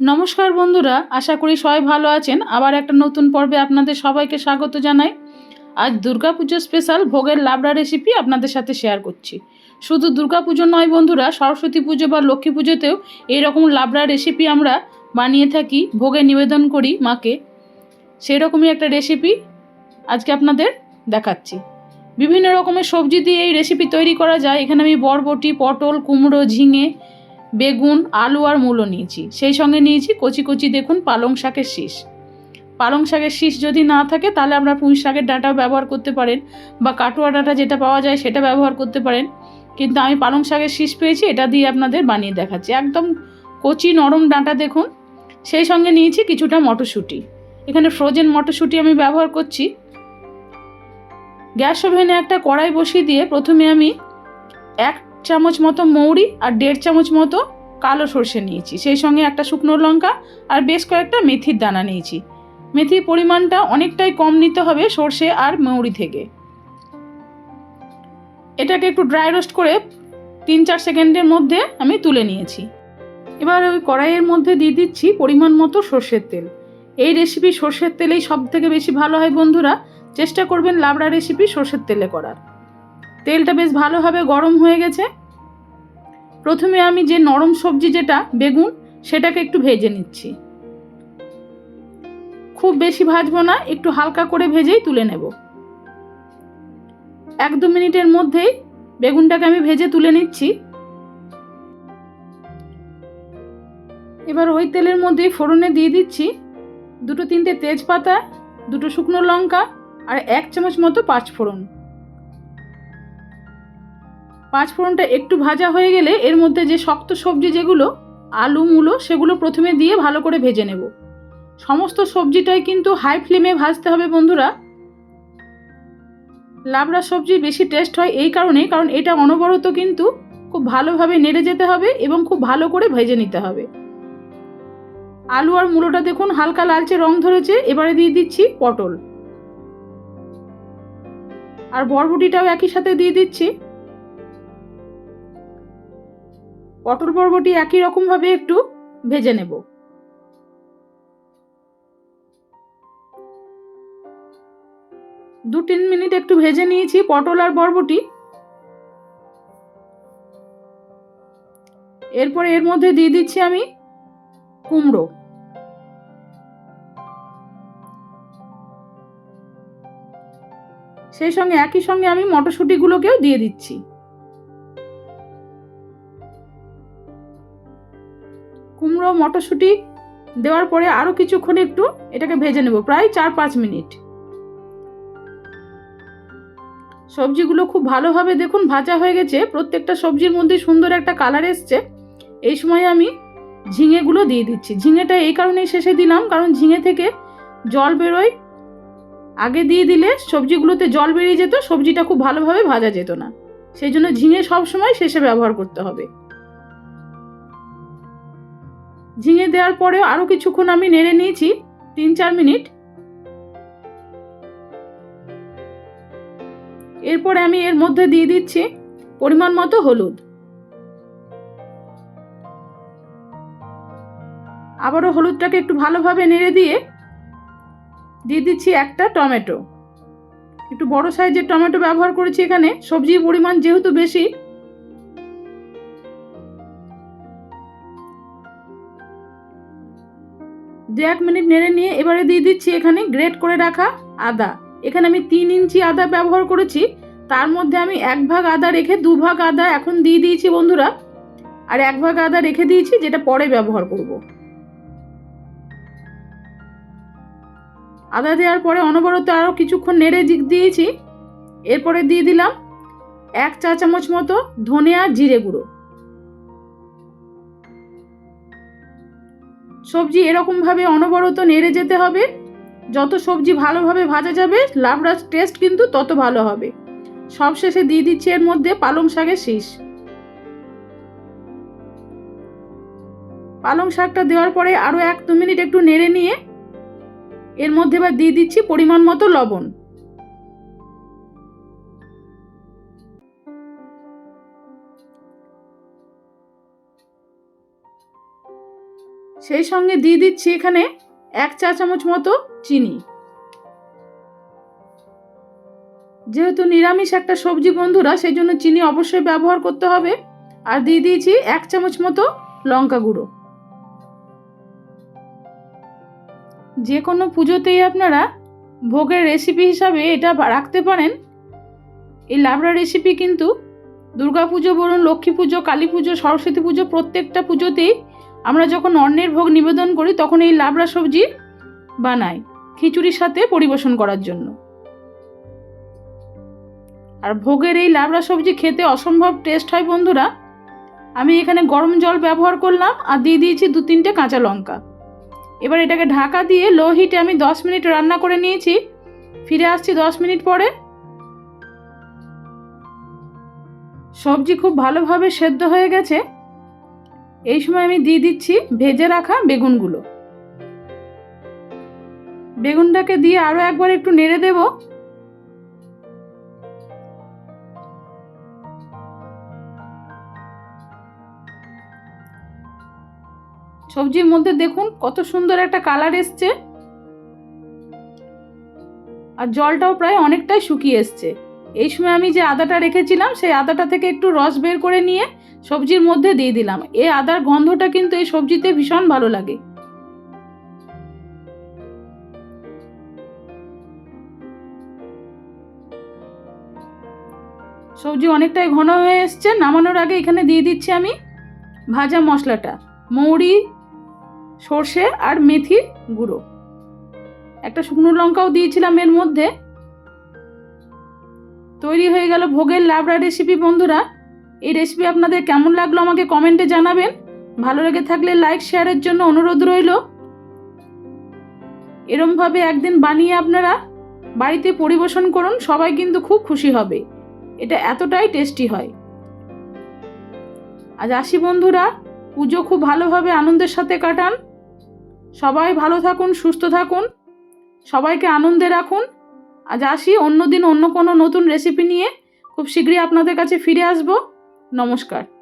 নমস্কার বন্ধুরা, আশা করি সবাই ভালো আছেন। আবার একটা নতুন পর্বে আপনাদের সবাইকে স্বাগত জানাই। আজ দুর্গাপুজো স্পেশাল ভোগের লাবড়া রেসিপি আপনাদের সাথে শেয়ার করছি। শুধু দুর্গাপুজো নয় বন্ধুরা, সরস্বতী পুজো বা লক্ষ্মী পুজোতেও এইরকম লাবড়া রেসিপি আমরা বানিয়ে থাকি, ভোগে নিবেদন করি মাকে। সেই রকমই একটা রেসিপি আজকে আপনাদের দেখাচ্ছি। বিভিন্ন রকমের সবজি দিয়ে এই রেসিপি তৈরি করা যায়। এখানে আমি বরবটি, পটল, কুমড়ো, ঝিঙে বেগুন, আলু আর মূলো নিয়েছি। সেই সঙ্গে নিয়েছি কচি কচি দেখুন পালং শাকের শীষ। পালং শাকের শীষ যদি না থাকে তাহলে আপনার পুঁই শাকের ডাঁটাও ব্যবহার করতে পারেন বা কাটুয়া ডাঁটা যেটা পাওয়া যায় সেটা ব্যবহার করতে পারেন। কিন্তু আমি পালং শাকের শীষ পেয়েছি, এটা দিয়ে আপনাদের বানিয়ে দেখাচ্ছি। একদম কচি নরম ডাঁটা দেখুন। সেই সঙ্গে নিয়েছি কিছুটা মটরশুঁটি। এখানে ফ্রোজেন মটরশুঁটি আমি ব্যবহার করছি। গ্যাস ওভেনে একটা কড়াই বসিয়ে দিয়ে প্রথমে আমি এক চামচ মতো মৌরি আর দেড় চামচ মতো কালো সর্ষে নিয়েছি। সেই সঙ্গে একটা শুকনো লঙ্কা আর বেশ কয়েকটা মেথির দানা নিয়েছি। মেথির পরিমাণটা অনেকটাই কম নিতে হবে সর্ষে আর মৌরি থেকে। এটাকে একটু ড্রাই রোস্ট করে তিন চার সেকেন্ডের মধ্যে আমি তুলে নিয়েছি। এবার ওই কড়াইয়ের মধ্যে দিয়ে দিচ্ছি পরিমাণ মতো সর্ষের তেল। এই রেসিপি সর্ষের তেলেই সব থেকে বেশি ভালো হয় বন্ধুরা। চেষ্টা করবেন লাবড়া রেসিপি সর্ষের তেলে করার। তেলটা বেশ ভালোভাবে গরম হয়ে গেছে। প্রথমে আমি যে নরম সবজি যেটা, বেগুন, সেটাকে একটু ভেজে নিচ্ছি। খুব বেশি ভাজবো না, একটু হালকা করে ভেজেই তুলে নেব। এক দু মিনিটের মধ্যেই বেগুনটাকে আমি ভেজে তুলে নিচ্ছি। এবার ওই তেলের মধ্যেই ফোড়নে দিয়ে দিচ্ছি দুটো তিনটে তেজপাতা, দুটো শুকনো লঙ্কা আর এক চামচ মতো পাঁচ ফোড়ন পাঁচ ফোড়নটা একটু ভাজা হয়ে গেলে এর মধ্যে যে শক্ত সবজি যেগুলো, আলু, মূলো, সেগুলো প্রথমে দিয়ে ভালো করে ভেজে নেব। সমস্ত সবজিটাই কিন্তু হাই ফ্লেমে ভাজতে হবে বন্ধুরা। লাবড়া সবজি বেশি টেস্ট হয় এই কারণে কারণ এটা অনবরত কিন্তু খুব ভালোভাবে নেড়ে যেতে হবে এবং খুব ভালো করে ভেজে নিতে হবে। আলু আর মূলোটা দেখুন হালকা লালচে রং ধরেছে, এবারে দিয়ে দিচ্ছি পটল। আর বরবটিটাও একই সাথে দিয়ে দিচ্ছি। পটল পর্বটি একই রকমভাবে একটু ভেজে নেব। দু তিন মিনিট একটু ভেজে নিয়েছি পটল আর বরবটি। এরপরে এর মধ্যে দিয়ে দিচ্ছি আমি কুমড়ো। সেই সঙ্গে একই সঙ্গে আমি মটরশুঁটিগুলোকেও দিয়ে দিচ্ছি। কুমড়ো, মটরশুঁটি দেওয়ার পরে আরও কিছুক্ষণ একটু এটাকে ভেজে নেব, প্রায় চার পাঁচ মিনিট। সবজিগুলো খুব ভালোভাবে দেখুন ভাজা হয়ে গেছে, প্রত্যেকটা সবজির মধ্যে সুন্দর একটা কালার এসছে। এই সময় আমি ঝিঙেগুলো দিয়ে দিচ্ছি। ঝিঙেটা এই কারণেই শেষে দিলাম, কারণ ঝিঙে থেকে জল বেরোয়। আগে দিয়ে দিলে সবজিগুলোতে জল বেরিয়ে যেত, সবজিটা খুব ভালোভাবে ভাজা যেত না। সেই জন্য ঝিঙে সবসময় শেষে ব্যবহার করতে হবে। ঝিঙে দেওয়ার পরে আরও কিছুক্ষণ আমি নেড়ে নিয়েছি, তিন চার মিনিট। এরপরে আমি এর মধ্যে দিয়ে দিচ্ছি পরিমাণ মতো হলুদ। আবারও হলুদটাকে একটু ভালোভাবে নেড়ে দিয়ে দিয়ে দিচ্ছি একটা টমেটো। একটু বড় সাইজের টমেটো ব্যবহার করেছি এখানে, সবজির পরিমাণ যেহেতু বেশি দু এক মিনিট নেড়ে নিয়ে এবারে দিয়ে দিচ্ছি এখানে গ্রেট করে রাখা আদা। এখানে আমি তিন ইঞ্চি আদা ব্যবহার করেছি। তার মধ্যে আমি এক ভাগ আদা রেখে দু ভাগ আদা এখন দিয়ে দিয়েছি বন্ধুরা। আর এক ভাগ আদা রেখে দিয়েছি, যেটা পরে ব্যবহার করব। আদা দেওয়ার পরে অনবরত আরও কিছুক্ষণ নেড়ে দিয়েছি। এরপরে দিয়ে দিলাম এক চা চামচ মতো ধনে আর জিরে গুঁড়ো। সবজি এরকমভাবে অনবরত নেড়ে যেতে হবে। যত সবজি ভালোভাবে ভাজা যাবে লাবড়ার টেস্ট কিন্তু তত ভালো হবে। সব শেষে দিয়ে দিচ্ছি এর মধ্যে পালং শাকের শীষ। পালং শাকটা দেওয়ার পরে আরও এক দু মিনিট একটু নেড়ে নিয়ে এর মধ্যে এবার দিয়ে দিচ্ছি পরিমাণ মতো লবণ। সেই সঙ্গে দিয়ে দিচ্ছি এখানে এক চা চামচ মতো চিনি। যেহেতু নিরামিষ একটা সবজি বন্ধুরা সেই জন্য চিনি অবশ্যই ব্যবহার করতে হবে। আর দিয়ে দিয়েছি এক চামচ মতো লঙ্কা গুঁড়ো। যে কোনো পুজোতেই আপনারা ভোগের রেসিপি হিসাবে এটা রাখতে পারেন। এই লাবড়া রেসিপি কিন্তু পুজো বলুন লক্ষ্মী পুজো, কালী পুজো, সরস্বতী পুজো, প্রত্যেকটা পুজোতেই আমরা যখন অন্নের ভোগ নিবেদন করি, তখন এই লাবড়া সবজি বানাই খিচুড়ির সাথে পরিবেশন করার জন্য। আর ভোগের এই লাবড়া সবজি খেতে অসম্ভব টেস্ট হয় বন্ধুরা। আমি এখানে গরম জল ব্যবহার করলাম আর দিয়ে দিয়েছি দু তিনটে কাঁচা লঙ্কা। এবার এটাকে ঢাকা দিয়ে লো হিটে আমি দশ মিনিট রান্না করে নিয়েছি। ফিরে আসছি দশ মিনিট পরে। সবজি খুব ভালোভাবে সেদ্ধ হয়ে গেছে। এই সময় আমি দিয়ে দিচ্ছি ভেজে রাখা বেগুনগুলো। বেগুনটাকে দিয়ে আরও একবার একটু নেড়ে দেব। সবজির মধ্যে দেখুন কত সুন্দর একটা কালার এসছে। আর জলটাও প্রায় অনেকটাই শুকিয়ে এসছে। এই সময় আমি যে আদাটা রেখেছিলাম, সেই আদাটা থেকে একটু রস বের করে নিয়ে সবজির মধ্যে দিয়ে দিলাম। এই আদার গন্ধটা কিন্তু এই সবজিতে ভীষণ ভালো লাগে। সবজি অনেকটাই ঘন হয়ে এসছে, নামানোর আগে এখানে দিয়ে দিচ্ছি আমি ভাজা মশলাটা, মৌরি, সর্ষে আর মেথির গুঁড়ো। একটা শুকনো লঙ্কাও দিয়েছিলাম এর মধ্যে। তৈরি হয়ে গেল ভোগের লাবড়া রেসিপি বন্ধুরা। এই রেসিপি আপনাদের কেমন লাগল আমাকে কমেন্টে জানাবেন। ভালো লেগে থাকলে লাইক শেয়ারের জন্য অনুরোধ রইল। এরমভাবে একদিন বানিয়ে আপনারা বাড়িতে পরিবেশন করুন, সবাই কিন্তু খুব খুশি হবে। এটা এতটাই টেস্টি হয়। আজ আসি বন্ধুরা, পুজো খুব ভালোভাবে আনন্দের সাথে কাটান। সবাই ভালো থাকুন, সুস্থ থাকুন। সবাইকে আনন্দে রাখুন। আজ আসি অন্য দিন অন্য কোনো নতুন রেসিপি নিয়ে। খুব শীঘ্রই আপনাদের কাছে ফিরে আসব। নমস্কার।